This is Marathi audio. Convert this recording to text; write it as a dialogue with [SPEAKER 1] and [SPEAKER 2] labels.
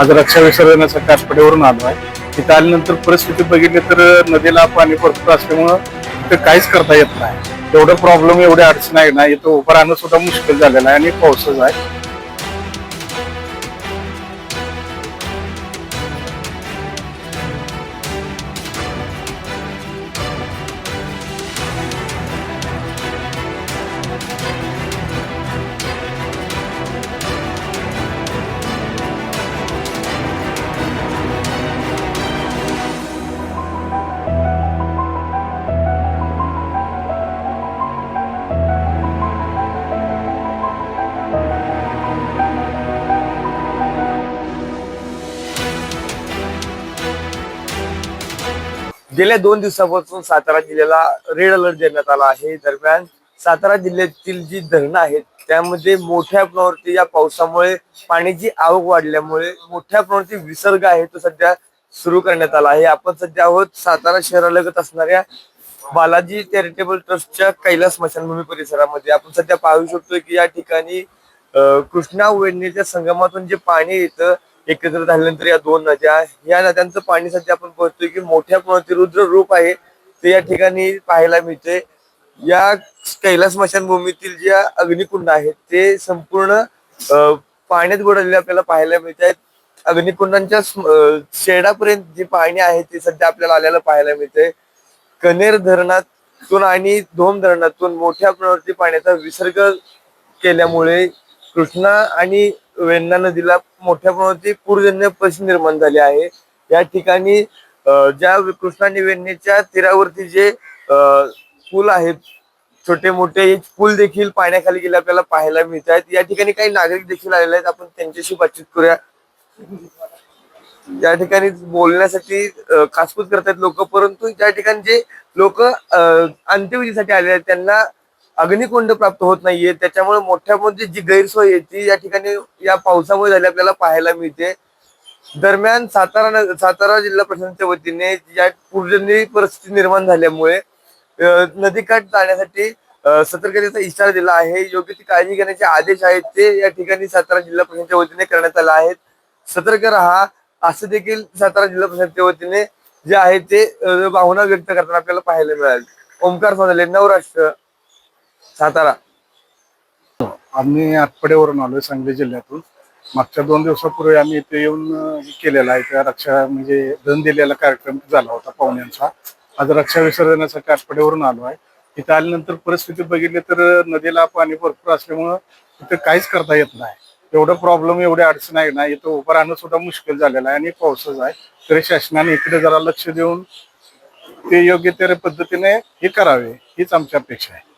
[SPEAKER 1] आज रक्षा विसर्जनाचा कासपडेवरून आलो आहे. तिथे आल्यानंतर परिस्थिती बघितली तर नदीला पाणी भरपूर असल्यामुळं तिथे काहीच करता येत नाही. एवढं प्रॉब्लेम एवढे अडचण आहे ना इथं उभं राहणं सुद्धा मुश्किल झालेलं आहे आणि पाऊसच आहे.
[SPEAKER 2] गेल्या दोन दिवसापासून सातारा जिल्ह्याला रेड अलर्ट देण्यात आला आहे. दरम्यान सातारा जिल्ह्यातील जी धरणं आहेत त्यामध्ये मोठ्या प्रमाणावरती या पावसामुळे पाण्याची आवक वाढल्यामुळे मोठ्या प्रमाणावरती विसर्ग आहे तो सध्या सुरू करण्यात आला आहे. आपण सध्या आहोत सातारा शहरालगत असणाऱ्या बालाजी चॅरिटेबल ट्रस्टच्या कैलास स्मशानभूमी परिसरामध्ये. आपण सध्या पाहू शकतो की या ठिकाणी कृष्णा वेणीच्या संगमातून जे पाणी येतं एकत्र झाल्यानंतर या दोन नद्या या नद्यांचं पाणी सध्या आपण बघतोय की मोठ्या प्रमाणात रुद्र रूप आहे ते या ठिकाणी पाहायला मिळते या कैलास स्मशानभूमीतील ज्या अग्निकुंड आहेत ते संपूर्ण पाण्यात बुडलेले आपल्याला पाहायला मिळत आहेत. अग्निकुंडांच्या शेडापर्यंत जे पाणी आहे ते सध्या आपल्याला आल्याला पाहायला मिळतंय. कनेर धरणातून आणि धोम धरणातून मोठ्या प्रमाणावरती पाण्याचा विसर्ग केल्यामुळे कृष्णा आणि वेण्णा नदीला मोठ्या प्रमाणावरती पूरजन्य परिस्थिती निर्माण झाली आहे. या ठिकाणी ज्या कृष्णा आणि वेण्णेच्या तीरावरती जे पूल आहेत छोटे मोठे हे पूल देखील पाण्याखाली गेले आपल्याला पाहायला मिळत आहेत या ठिकाणी काही नागरिक देखील आलेले आहेत. आपण त्यांच्याशी बातचीत करूया. या ठिकाणी बोलण्यासाठी अं, कासपूस करतात लोक परंतु त्या ठिकाणी जे लोक अंत्यविधीसाठी आले आहेत त्यांना अग्निकुंड प्राप्त होत नाहीये. त्याच्यामुळे मोठ्या मोठी जी गैरसोय आहे ती या ठिकाणी या पावसामुळे झाली आपल्याला पाहायला मिळते. दरम्यान सातारा सातारा जिल्हा प्रशासनाच्या वतीने या पूर्जन्य परिस्थिती निर्माण झाल्यामुळे नदीकाठ जाण्यासाठी सतर्कतेचा इशारा दिला आहे. योग्य ती काळजी घेण्याचे आदेश आहेत ते या ठिकाणी सातारा जिल्हा प्रशासनाच्या वतीने करण्यात आले आहेत. सतर्क राहा असं देखील सातारा जिल्हा प्रशासनाच्या वतीने जे आहे ते भावना व्यक्त करताना आपल्याला पाहायला मिळाल. ओमकार सोनाले नवराष्ट्र. सातारा.
[SPEAKER 1] आम्ही आटपडेवरून आलोय सांगली जिल्ह्यातून. मागच्या दोन दिवसापूर्वी आम्ही इथे येऊन हे केलेला आहे. त्या रक्षा म्हणजे धन दिलेला कार्यक्रम झाला होता पाहुण्यांचा. आज रक्षा विसर्जनासाठी कासपडेवरून आलो आहे. इथे आल्यानंतर परिस्थिती बघितली तर नदीला पाणी भरपूर असल्यामुळं इथं काहीच करता येत नाही. एवढं प्रॉब्लेम एवढे अडचण आहे ना इथं उभं राहणं सुद्धा मुश्किल झालेलं आहे आणि पावसाच आहे. तरी शासनाने इकडे जरा लक्ष देऊन ते योग्य त्या पद्धतीने हे करावे हीच आमची अपेक्षा आहे.